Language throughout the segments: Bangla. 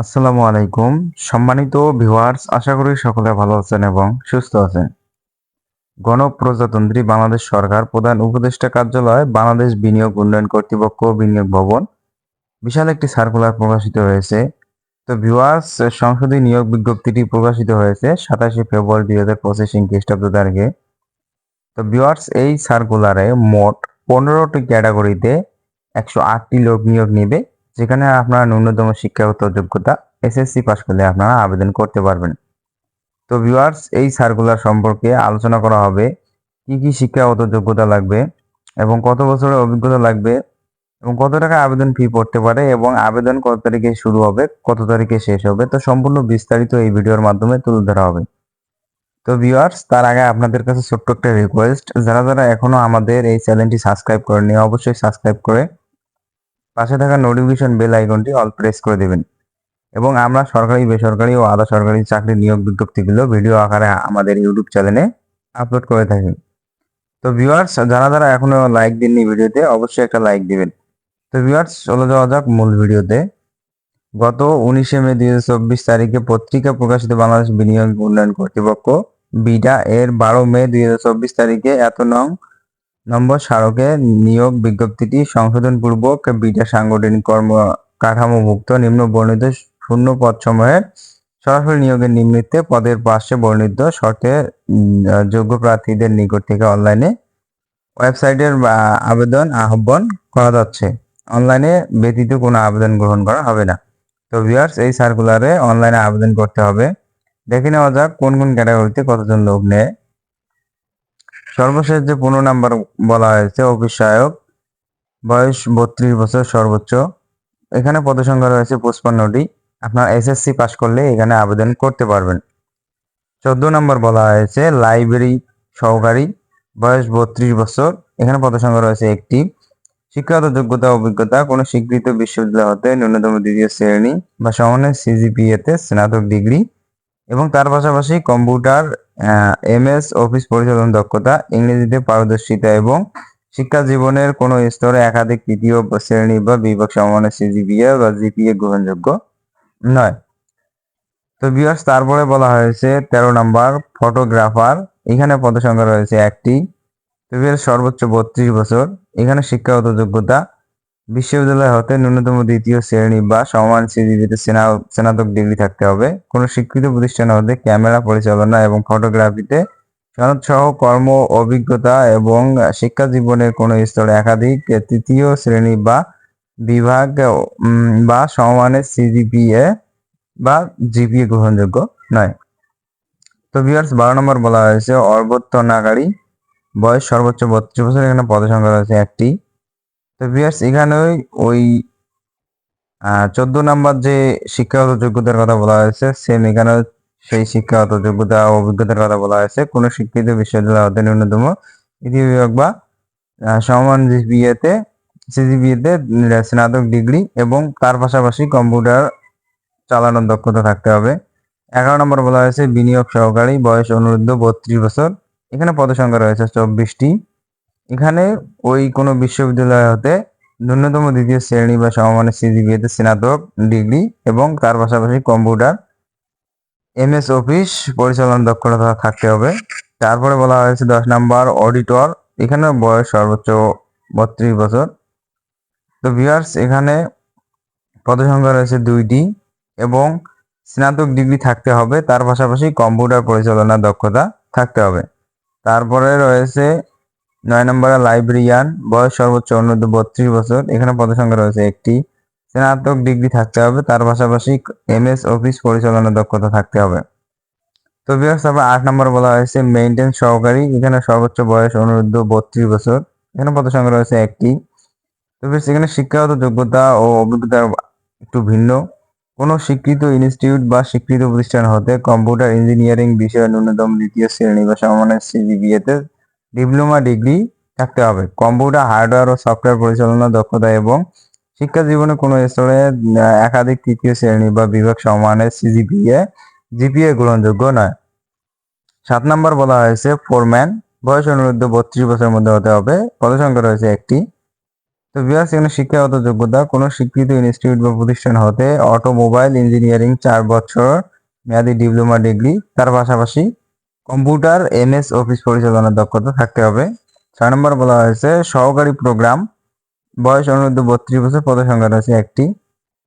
আসসালামু আলাইকুম। সম্মানিত ভিউয়ার্স, আশা করি সকলে ভালো আছেন এবং সুস্থ আছেন। গণপ্রজাতন্ত্রী বাংলাদেশ সরকার প্রধান উপদেষ্টা কার্যালয় বাংলাদেশ বিনিয়োগ উন্নয়ন কর্তৃপক্ষ বিনিয়োগ ভবন। বিশাল একটি সার্কুলার প্রকাশিত হয়েছে। তো ভিউয়ার্স, সংসদীয় নিয়োগ বিজ্ঞপ্তিটি প্রকাশিত হয়েছে সাতাশে ফেব্রুয়ারি দুই হাজার পঁচিশ খ্রিস্টাব্দ তারিখে। তো ভিউয়ার্স, এই সার্কুলারে মোট পনেরোটি ক্যাটাগরিতে একশো আটটি লোক নিয়োগ নেবে। যেখানে আপনারা ন্যূনতম শিক্ষাগত যোগ্যতা এসএসসি পাস করলে আপনারা আবেদন করতে পারবেন। তো ভিউয়ার্স এই সার্কুলার সম্পর্কে আলোচনা করা হবে, কি কি শিক্ষাগত যোগ্যতা লাগবে এবং কত বছরের অভিজ্ঞতা লাগবে এবং কত টাকা আবেদন ফি পড়তে পারে এবং আবেদন কত তারিখে শুরু হবে, কত তারিখে শেষ হবে, তো সম্পূর্ণ বিস্তারিত এই ভিডিওর মাধ্যমে তুলে ধরা হবে। তো ভিউয়ার্স তার আগে আপনাদের কাছে ছোট্ট একটা রিকোয়েস্ট যারা যারা এখনও আমাদের এই চ্যানেলটি সাবস্ক্রাইব করেনি অবশ্যই সাবস্ক্রাইব করে পাশে থাকা নোটিফিকেশন বেল আইকনটি অল প্রেস করে দেবেন। এবং আমরা সরকারি, বেসরকারি ও আধা সরকারি চাকরি নিয়োগ বিজ্ঞপ্তিগুলো ভিডিও আকারে আমাদের ইউটিউব চ্যানেলে আপলোড করে থাকি। তো ভিউয়ার্স যারা যারা এখনও লাইক দেননি ভিডিওতে অবশ্যই একটা লাইক দিবেন। তো ভিউয়ার্স চলে যাওয়া যাক মূল ভিডিওতে গত উনিশে মে দুই চব্বিশ তারিখে পত্রিকা প্রকাশিত বাংলাদেশ বিনিয়োগ উন্নয়ন কর্তৃপক্ষ, বিডা, এর বারো মে দুই চব্বিশ তারিখে এত নং নম্বর, স্মারকে নিয়োগ বিজ্ঞপ্তিটি সংশোধনপূর্বক বিটা সাংগঠনিক কর্ম কাঠামোভুক্ত নিম্ন বর্ণিত শূন্য পদ সময়ের সরাসরি নিয়োগের নিমিত্তে পদের পাশে বর্ণিত শর্তে যোগ্য প্রার্থীদের নিকট থেকে অনলাইনে ওয়েবসাইটের আবেদন আহ্বান করা যাচ্ছে। অনলাইনে ব্যতীত কোনো আবেদন গ্রহণ করা হবে না। তো ভিউয়ার্স, এই সার্কুলারে অনলাইনে আবেদন করতে হবে। দেখে নেওয়া যাক কোন কোন ক্যাটাগরিতে কতজন লোক নেয়। সর্বশেষ যে পনেরো নাম্বার বলা হয়েছে, অফিস সহায়ক, বয়স বত্রিশ বছর সর্বোচ্চ। এখানে পদসংখ্যা রয়েছে পঁচপান্নটি। আপনার এসএসসি পাস করলে এখানে আবেদন করতে পারবেন। চোদ্দ নম্বর বলা হয়েছে লাইব্রেরি সহকারী, বয়স বত্রিশ বছর। এখানে পদসংখ্যা রয়েছে একটি। শিক্ষাগত যোগ্যতা, অভিজ্ঞতা, কোনো স্বীকৃত বিশ্ববিদ্যালয় হতে ন্যূনতম দ্বিতীয় শ্রেণি বা সমানের সিজিপিএ তে স্নাতক ডিগ্রি। এবং তার পাশাপাশি কম্পিউটার এমএস, অফিস পরিচালন দক্ষতা, ইংরেজিতে পারদর্শিতা এবং শিক্ষা জীবনের কোনো স্তরে একাধিক তৃতীয় শ্রেণি বা বিভাগ সমানের সিজিপিএ বা জিপিএ গ্রহণযোগ্য নয়। তো বিয়ার্স তারপরে বলা হয়েছে তেরো নাম্বার, ফটোগ্রাফার। এখানে পদসংখ্যা রয়েছে একটি। তো বিয়ার্স সর্বোচ্চ বত্রিশ বছর। এখানে শিক্ষাগত যোগ্যতা বিশ্ববিদ্যালয় হতে ন্যূনতম দ্বিতীয় শ্রেণি বা সমান সিজিপিতে স্নাতক ডিগ্রি থাকতে হবে। কোনো স্বীকৃত প্রতিষ্ঠান হতে ক্যামেরা পরিচালনা এবং ফটোগ্রাফিতে সনদ সহ কর্ম, অভিজ্ঞতা এবং শিক্ষা জীবনের কোনো স্তরে একাধিক তৃতীয় শ্রেণি বা বিভাগ বা সমানের সিজিপিএ বা জিপিএ গ্রহণযোগ্য নয়। তো ভিউয়ার্স বারো নম্বর বলা হয়েছে অর্বত্তনাকারী বয়স সর্বোচ্চ বত্রিশ বছর। এখানে পদসংখ্যা রয়েছে একটি। তো ভিউয়ার্স এখানে ওই চোদ্দ নাম্বার যে শিক্ষাগত যোগ্যতার কথা বলা হয়েছে সেম এখানে সেই শিক্ষাগত যোগ্যতা অভিজ্ঞতার কথা বলা হয়েছে। কোন শিক্ষিত বিশ্ববিদ্যালয় হতে ন্যূনতম তৃতীয় বিভাগ বা সমান জিপিএতে সিজিপিএতে স্নাতক ডিগ্রি এবং তার পাশাপাশি কম্পিউটার চালানোর দক্ষতা থাকতে হবে। এগারো নম্বর বলা হয়েছে, বিনিয়োগ সহকারী, বয়স অনুরুদ্ধ, বত্রিশ বছর। এখানে পদসংখ্যা রয়েছে চব্বিশটি। এখানে ওই কোনো বিশ্ববিদ্যালয় হতে ন্যূনতম দ্বিতীয় শ্রেণি বা সমমানের সিজিপিএতে স্নাতক ডিগ্রি এবং তার পাশাপাশি কম্পিউটার, এমএস অফিস, পরিচালনা দক্ষতা থাকতে হবে। তারপরে বলা হয়েছে দশ নাম্বার অডিটর এখানে বয়স সর্বোচ্চ বত্রিশ বছর। তো ভিউয়ার্স এখানে পদসংখ্যা রয়েছে দুইটি এবং স্নাতক ডিগ্রি থাকতে হবে, তার পাশাপাশি কম্পিউটার পরিচালনা দক্ষতা থাকতে হবে। তারপরে রয়েছে নয় নম্বরে লাইব্রেরিয়ান, বয়স সর্বোচ্চ অন্যূর্ধ্ব বত্রিশ বছর। এখানে পদসংখ্যা রয়েছে একটি। স্নাতক ডিগ্রি থাকতে হবে, তার পাশাপাশি এমএস অফিস পরিচালনা দক্ষতা থাকতে হবে। তো বিভাগ তারপর আট নম্বর বলা হয়েছে মেইনটেন্স সহকারী। এখানে সর্বোচ্চ বয়স অনুরুদ্ধ বত্রিশ বছর। এখানে পদসংখ্যা রয়েছে একটি। তো এখানে শিক্ষাগত যোগ্যতা ও অভিজ্ঞতা একটু ভিন্ন। কোনো স্বীকৃত ইনস্টিটিউট বা স্বীকৃত প্রতিষ্ঠান হতে কম্পিউটার ইঞ্জিনিয়ারিং বিষয়ে ন্যূনতম দ্বিতীয় শ্রেণি বা সমানের সিজিপিএতে ডিপ্লোমা ডিগ্রি থাকতে হবে। কম্পিউটার, হার্ডওয়্যার ও সফটওয়্যার পরিচালনা দক্ষতা এবং শিক্ষা জীবনে কোনো স্তরে একাধিক তৃতীয় শ্রেণি বা বিভাগ সমানের সিজিপিএ, জিপিএ গ্রহণযোগ্য নয়। সাত নম্বর বলা হয়েছে, ফোরম্যান, বয়স অনুরুদ্ধ বত্রিশ বছরের মধ্যে হতে হবে। পদসংখ্যা রয়েছে একটি। তো বিয়াস এখানে শিক্ষাগত যোগ্যতা, কোনো স্বীকৃত ইনস্টিটিউট বা প্রতিষ্ঠান হতে অটোমোবাইল ইঞ্জিনিয়ারিং চার বছর মেয়াদি ডিপ্লোমা ডিগ্রি, তার পাশাপাশি কম্পিউটার, এমএস, অফিস পরিচালনার দক্ষতা থাকতে হবে। ছয় নম্বর বলা হয়েছে, সহকারী প্রোগ্রাম, বয়স অনুরোধ বত্রিশ বছর পদসংখ্যা রয়েছে একটি।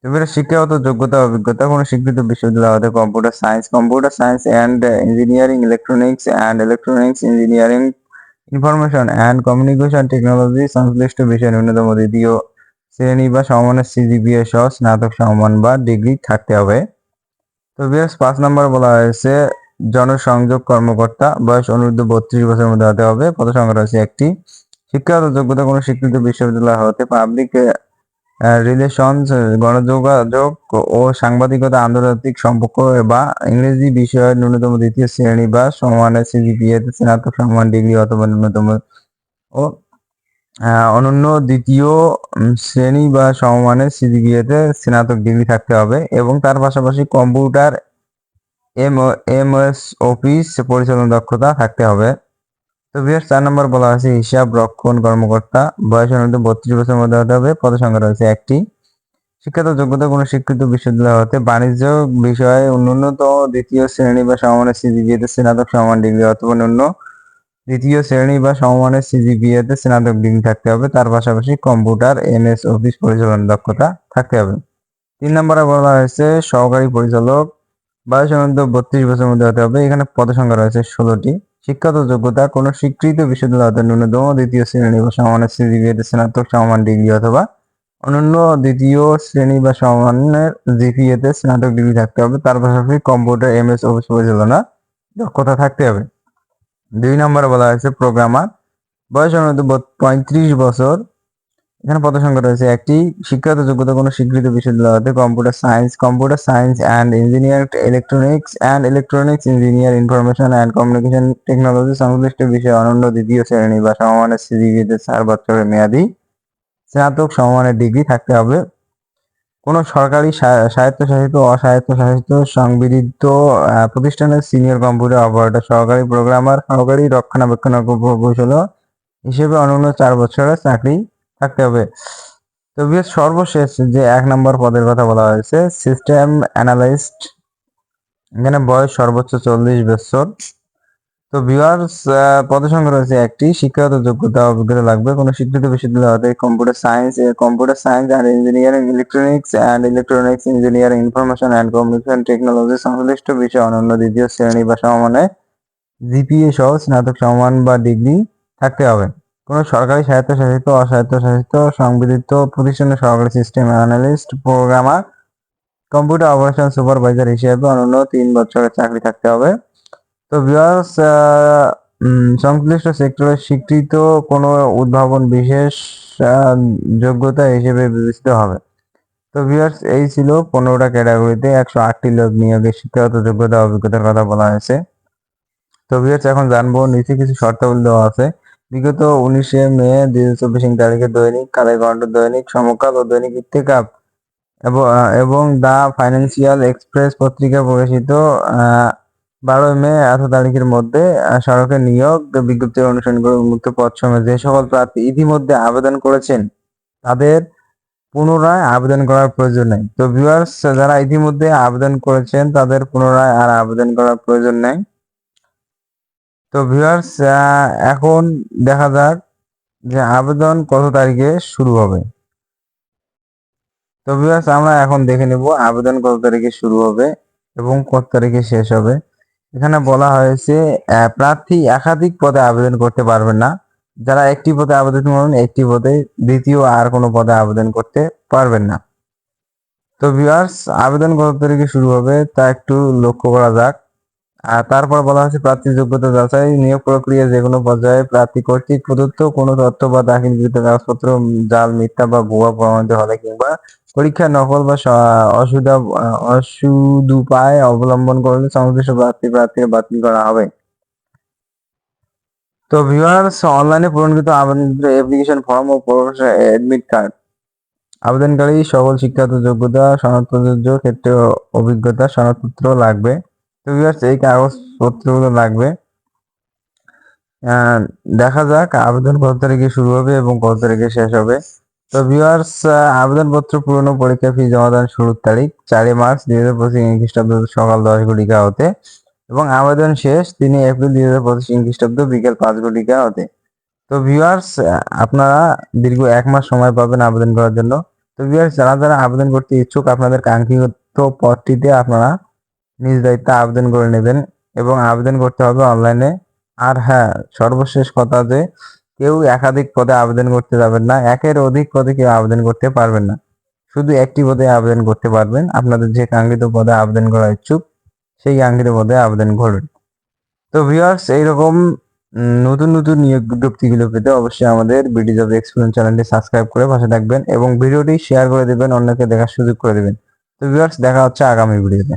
এবারে শিক্ষাগত যোগ্যতা, অভিজ্ঞতা, কোনো স্বীকৃত বিশ্ববিদ্যালয় হতে computer science. Computer science and engineering, electronics and electronics engineering, information and communication technology সংশ্লিষ্ট বিষয়ে ন্যূনতম দ্বিতীয় শ্রেণি বা সমমানের সিজিপিএ সহ স্নাতক সমমান বা ডিগ্রি থাকতে হবে। তো বিএস পাঁচ নম্বর বলা হয়েছে জনসংযোগ কর্মকর্তা, বয়স অনুরুদ্ধ বত্রিশ বছরের মধ্যে হতে হবে। পদসংখ্যা রয়েছে একটি। শিক্ষাগত যোগ্যতা কোনো স্বীকৃত বিশ্ববিদ্যালয় হতে পাবলিক রিলেশনস গণযোগাযোগ ও সাংবাদিকতা, আন্তর্জাতিক সম্পর্ক বা ইংরেজি বিষয়ের ন্যূনতম দ্বিতীয় শ্রেণি বা সমানের সিজিপিএ স্নাতক সম্মান ডিগ্রি অথবা ন্যূনতম ও অনন্য দ্বিতীয় শ্রেণি বা সমমানের সিজিপিএতে স্নাতক ডিগ্রি থাকতে হবে এবং তার পাশাপাশি computer M M S office পরিচালনা দক্ষতা থাকতে হবে। তো বিয়ার চার নম্বর বলা হয়েছে হিসাব, রক্ষণ, কর্মকর্তা। বয়স অনুযায়ী বত্রিশ বছরের মধ্যে হতে হবে। পদসংখ্যা রয়েছে একটি। শিক্ষাগত যোগ্যতা কোনো স্বীকৃত বিশ্ববিদ্যালয় হতে বাণিজ্য বিষয়ে ন্যূনতম দ্বিতীয় শ্রেণি বা সমমানের সিজিপিএতে স্নাতক সমান ডিগ্রি অথবা ন্যূন দ্বিতীয় শ্রেণি বা সমমানের সিজিপিএতে স্নাতক ডিগ্রি থাকতে হবে। তার পাশাপাশি কম্পিউটার, এমএস, অফিস পরিচালনা দক্ষতা থাকতে হবে। তিন নম্বরে বলা হয়েছে সহকারী পরিচালক বয়স অনুদ্ধ বত্রিশ বছরের মধ্যে হতে হবে। এখানে পদসংখ্যা রয়েছে ষোলোটি। শিক্ষাগত যোগ্যতা, কোনো স্বীকৃত বিশ্ববিদ্যালয় ন্যূনতম দ্বিতীয় শ্রেণি বা সমানের সিজিপিএতে স্নাতক, সমান ডিগ্রি অথবা অনন্য দ্বিতীয় শ্রেণি বা সমানের জিপিএতে স্নাতক ডিগ্রি থাকতে হবে। তার পাশাপাশি কম্পিউটার, এমএস, অফিস পরিচালনা দক্ষতা থাকতে হবে। দুই নম্বরে বলা হয়েছে প্রোগ্রামার। বয়স অনুরোধ পঁয়ত্রিশ বছর। এখানে পদ সংখ্যা রয়েছে, একটি শিক্ষাগত যোগ্যতা কোনো স্বীকৃত বিশ্ববিদ্যালয় হতে computer science computer science and engineer electronics and electronics engineer information and communication technology সংশ্লিষ্ট বিষয়ে অনন্য দ্বিতীয় শ্রেণি বা সমমানের সিজিপিতে চার বছরের মেয়াদি স্নাতক সমমানের ডিগ্রি থাকতে হবে। কোনো সরকারি স্বা- স্বায়ত্তশাসিত অস্বায়ত্তশাসিত সংবিধিত প্রতিষ্ঠানের সিনিয়র কম্পিউটার অপারেটর সহকারী প্রোগ্রামার সহকারী রক্ষণাবেক্ষণ কৌশল হিসেবে অনন্য চার বছরের চাকরি থাকতে হবে। তো বিশেষ সর্বশেষ যে এক নম্বর পদের কথা বলা হয়েছে সিস্টেম অ্যানালিস্ট এখানে বয়স সর্বোচ্চ চল্লিশ বছর। তো ভিউয়ার্স পদসংখ্যা রয়েছে একটি শিক্ষাগত যোগ্যতা অভিজ্ঞতা লাগবে। কোনো স্বীকৃত বিশ্ববিদ্যালয় হতে computer science computer science and engineering electronics and electronics engineering information and communication technology সংশ্লিষ্ট বিষয়ে অনন্য দ্বিতীয় শ্রেণি বা সমমানে জিপিএ সহ স্নাতক সমান বা ডিগ্রি থাকতে হবে। কোনো সরকারি স্বায়ত্তশাসিত, অস্বায়ত্তশাসিত, সংবিধিত, প্রতিষ্ঠানের সহকারী system analyst programmer computer operation supervisor হিসেবে অনন্য তিন বছরের চাকরি থাকতে হবে। তো ভিউয়ার্স সংশ্লিষ্ট সেক্টরে স্বীকৃত কোনো উদ্ভাবন বিশেষ যোগ্যতা হিসেবে বিবেচিত হবে। তো ভিউয়ার্স এই ছিল পনেরোটা ক্যাটাগরিতে একশো আটটি লোক নিয়োগের শিক্ষাগত যোগ্যতা, অভিজ্ঞতার কথা বলা হয়েছে। তো ভিউয়ার্স এখন জানব, নিচে কিছু শর্তাবলী দেওয়া আছে। বিগত উনিশে মে দুই হাজার চব্বিশ তারিখে দৈনিক কালের কণ্ঠ, দৈনিক সমকাল ও দৈনিক ইত্তেকাপ এবং দ্য ফাইন্যান্সিয়াল এক্সপ্রেস পত্রিকা প্রকাশিত বারোই মে এত তারিখের মধ্যে সড়কে নিয়োগ বিজ্ঞপ্তি অনুসরণ করে উন্মুক্ত পদ সময় যে সকল প্রার্থী ইতিমধ্যে আবেদন করেছেন, তাদের পুনরায় আবেদন করার প্রয়োজন নেই। তো ভিউয়ার্স যারা ইতিমধ্যে আবেদন করেছেন, তাদের পুনরায় আর আবেদন করার প্রয়োজন নেই। তো ভিউয়ার্স এখন দেখা যাক যে আবেদন কত তারিখে শুরু হবে। তো ভিউয়ার্স আমরা এখন দেখে নেব আবেদন কত তারিখে শুরু হবে এবং কত তারিখে শেষ হবে। এখানে বলা হয়েছে প্রার্থী একাধিক পদে আবেদন করতে পারবেন না। যারা একটি পদে আবেদন করবেন, একটি পদে দ্বিতীয় আর কোনো পদে আবেদন করতে পারবেন না। তো ভিউয়ার্স আবেদন কত তারিখে শুরু হবে তা একটু লক্ষ্য করা যাক। আর তারপর বলা হচ্ছে প্রার্থী যোগ্যতা যাচাই, নিয়োগ প্রক্রিয়া যে কোনো পর্যায়ে প্রার্থী কর্তৃক প্রদত্ত কোনো তথ্য বা দাখিলকৃত কাগজপত্র, জাল, মিথ্যা বা ভুয়া প্রমাণিত হলে কিংবা পরীক্ষা নকল বা অসুবিধা অসুদুপায় অবলম্বন করলে সংশ্লিষ্ট প্রার্থী প্রার্থীকে বাতিল করা হবে। তো ভিউয়ার্স অনলাইনে পূরণকৃত আবেদনকৃত অ্যাপ্লিকেশন ফর্ম ও অ্যাডমিট কার্ড আবেদনকারী সকল শিক্ষাগত যোগ্যতা সনদপ্রযোজ্য ক্ষেত্রে অভিজ্ঞতা, সনদপত্র লাগবে। তো ভিউয়ার্স এই কাগজপত্রগুলো লাগবে। দেখা যাক, আবেদন কত তারিখে শুরু হবে এবং কত তারিখে শেষ হবে। তো ভিউয়ার্স আবেদনপত্র পূরণ পরীক্ষা ফি জমা দেওয়ার শুরুর তারিখ, চারই মার্চ দুই হাজার পঁচিশ খ্রিস্টাব্দ সকাল দশ ঘটিকা হতে এবং আবেদন শেষ তিন এপ্রিল দুই হাজার পঁচিশ খ্রিস্টাব্দ বিকেল পাঁচ ঘটিকা হতে। তো ভিউয়ার্স আপনারা দীর্ঘ এক মাস সময় পাবেন আবেদন করার জন্য। তো ভিউয়ার্স যারা যারা আবেদন করতে ইচ্ছুক, আপনাদের কাঙ্ক্ষিত পদটিতে আপনারা নিজ দায়িত্বে আবেদন করে নেবেন এবং আবেদন করতে হবে অনলাইনে। আর হ্যাঁ সর্বশেষ কথা যে, কেউ একাধিক পদে আবেদন করতে যাবেন না, একের অধিক পদে কেউ আবেদন করতে পারবেন না। শুধু একটি পদে আবেদন করতে পারবেন, আপনাদের যে কাঙ্ক্ষিত পদে আবেদন করা ইচ্ছুক, সেই কাঙ্ক্ষিত পদে আবেদন করবেন তো ভিউয়ার্স, এইরকম নতুন নতুন নিয়োগ বিজ্ঞপ্তিগুলো পেতে অবশ্যই আমাদের বিডি জব এক্সপিরিয়েন্স চ্যানেলটি সাবস্ক্রাইব করে পাশে থাকবেন এবং ভিডিওটি শেয়ার করে দিবেন, অন্যকে দেখার সুযোগ করে দেবেন। তো ভিউয়ার্স, দেখা হচ্ছে আগামী ভিডিওতে।